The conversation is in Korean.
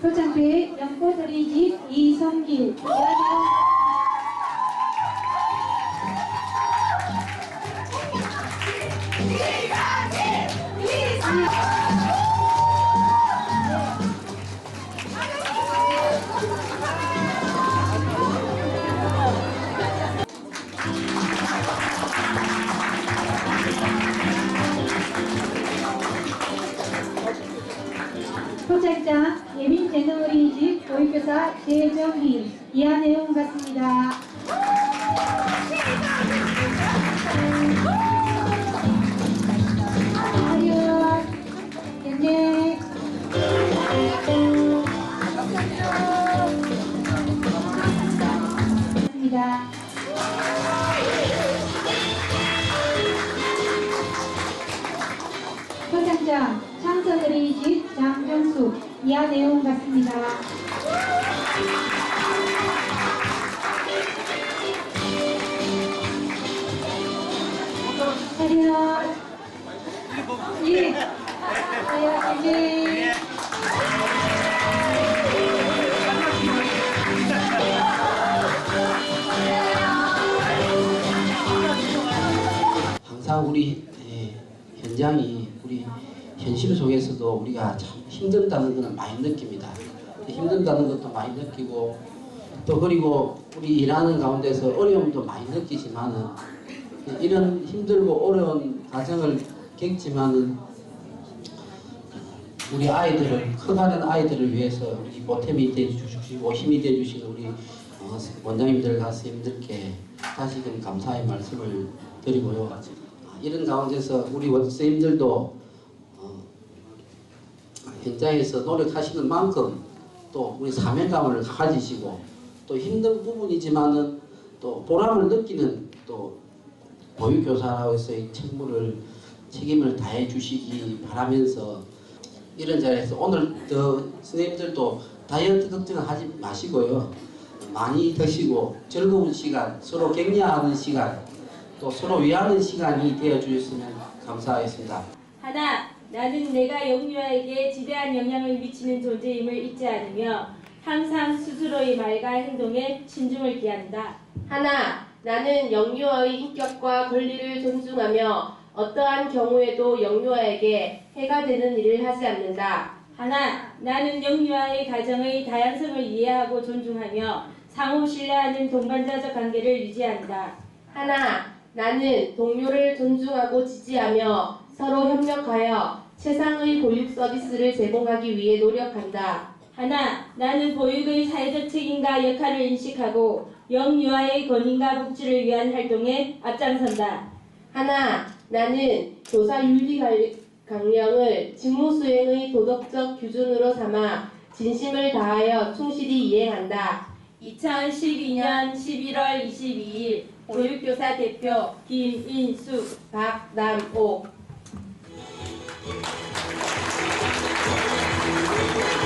표창배 연꽃어린이 집 이성길 이하영 포장장 예민재능어린이집 보육교사 최정희 이하 내용 같습니다. 하윤, 겐겐, 입니다. 포장장 창선 어린이집 장정수 이하 내용 같습니다. 차렷 예. 항상 우리 예, 현장이 우리 현실 속에서도 우리가 참 힘든다는 것을 많이 느낍니다. 힘든다는 것도 많이 느끼고 또 그리고 우리 일하는 가운데서 어려움도 많이 느끼지만은 이런 힘들고 어려운 과정을 겪지만은 우리 아이들을 커가는 아이들을 위해서 우리 보탬이 되주시고 힘이 되주시는 우리 어, 원장님들 가수님들께 다시금 감사의 말씀을 드리고요. 아, 이런 가운데서 우리 원생님들도 어, 현장에서 노력하시는 만큼 또 우리 사명감을 가지시고 또 힘든 부분이지만은 또 보람을 느끼는 또 보육교사로서의 책무를 책임을 다해 주시기 바라면서 이런 자리에서 오늘 더 선생님들도 다이어트 걱정을 하지 마시고요 많이 드시고 즐거운 시간 서로 격려하는 시간 또 서로 위하는 시간이 되어 주셨으면 감사하겠습니다. 하나, 나는 내가 영유아에게 지대한 영향을 미치는 존재임을 잊지 않으며 항상 스스로의 말과 행동에 신중을 기한다. 하나, 나는 영유아의 인격과 권리를 존중하며 어떠한 경우에도 영유아에게 해가 되는 일을 하지 않는다. 하나, 나는 영유아의 가정의 다양성을 이해하고 존중하며 상호 신뢰하는 동반자적 관계를 유지한다. 하나, 나는 동료를 존중하고 지지하며 서로 협력하여 최상의 보육 서비스를 제공하기 위해 노력한다. 하나, 나는 보육의 사회적 책임과 역할을 인식하고 영유아의 권익과 복지를 위한 활동에 앞장선다. 하나, 나는 교사 윤리 관- 강령을 직무 수행의 도덕적 기준으로 삼아 진심을 다하여 충실히 이행한다. 2012년 11월 22일 보육교사 대표 김인수 박남옥